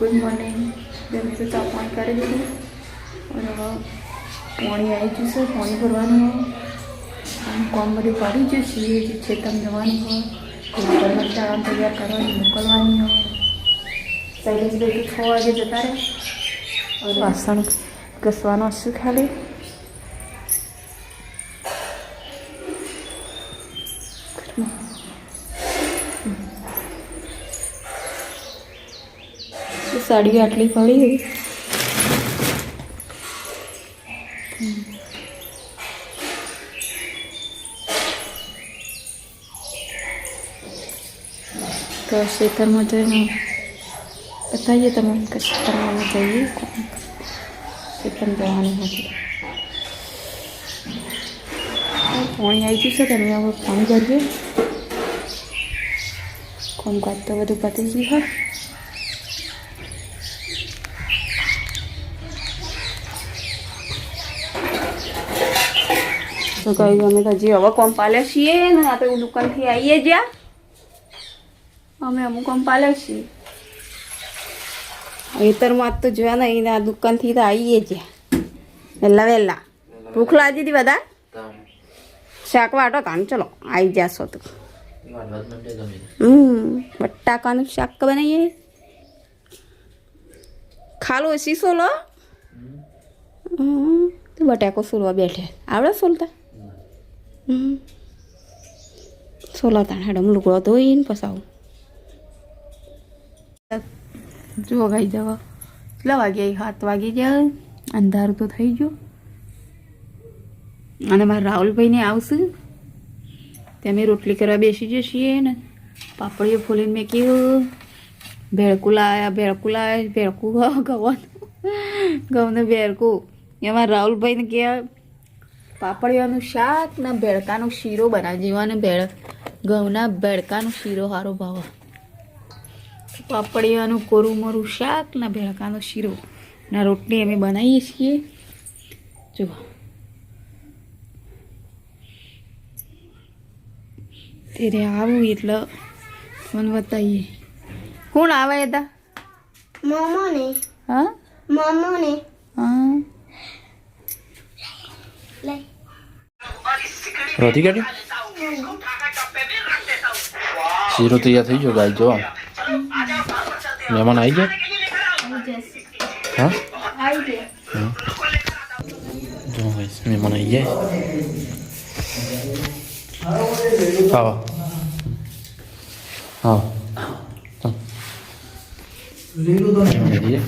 Good morning. જમી તો ચા પાણી કરી દીધું. અને પાણી આવી જશે પાણી ભરવાનું આમ કોમ બધું કરી જશે જે ખેતર જવાનું હોય. ખેતરમાં ચારણ તૈયાર કરવાની, મોકલવાની હોય. શૈલેષભાઈ તો છ વાગે જતા રહે. વાસણ ઘસવાનો હશે ખાલી. સાડીઓ આટલી પડી તો ખેતરમાં જઈને બતાવીએ તમે કે ખેતરમાં જઈએ ખેતર જવાનું હતું પાણી આવી ગયું છે તમે હવે પાણી ભરીએ. કોમકાજ તો બધું પતી ગયું હોય તો કહ્યું અમે તો જે હવે કંપાલે છીએ ને આપણે દુકાનથી આવીએ જ્યાં. અમે અમુક કંપાલે છીએ. ખેતરમાં તો જોયા ને આ દુકાનથી તો આવીએ જ્યાં. વહેલા વહેલા ભૂખ લાગી હતી બધા શાક વાટો તાન ચલો, આવી જશો તો. હમ, બટાકાનું શાક બનાવીએ ખાલો શીશો લો. બટાકો સોલવા બેઠે. આવડે સોલતા? સોલા તાણ હેડમ લુગડો ધોઈને પસાવું. જો ગાઈ જવા. કેટલા વાગે સાત વાગી જાય અંધારું તો થઈ ગયું. અને મારા રાહુલભાઈને આવશે. તમે રોટલી કરવા બેસી જશીએ ને પાપડીઓ ફોલીને મેં કીધું, ભેળકું લાયા ભેળકું લાયા, ભેળકું ગવાનું. ઘઉંને ભેળકું. એમાં રાહુલભાઈને કે પાપડીઓનું શાક ને ભેળકાનો શીરો બનાવી અને ભેળ. ઘઉંના ભેળકાનો શીરો સારો ભાવ. પાપડિયાનું કોરું મરું શાક ને ભેળકાનો શીરો. ના રોટલી અમે બનાવીએ છીએ. જો. ત્યારે આવું એટલે મને બતાવીએ. કોણ આવે હતા મોમો ને. હા? મોમો ને. હા. રોટી શીરો તૈયાર થઈ ગયો ગાય જો મહેમાન આવી ગયા હા જો મહેમાન આવી ગયા આવો આવો ચાલો. મહેમાન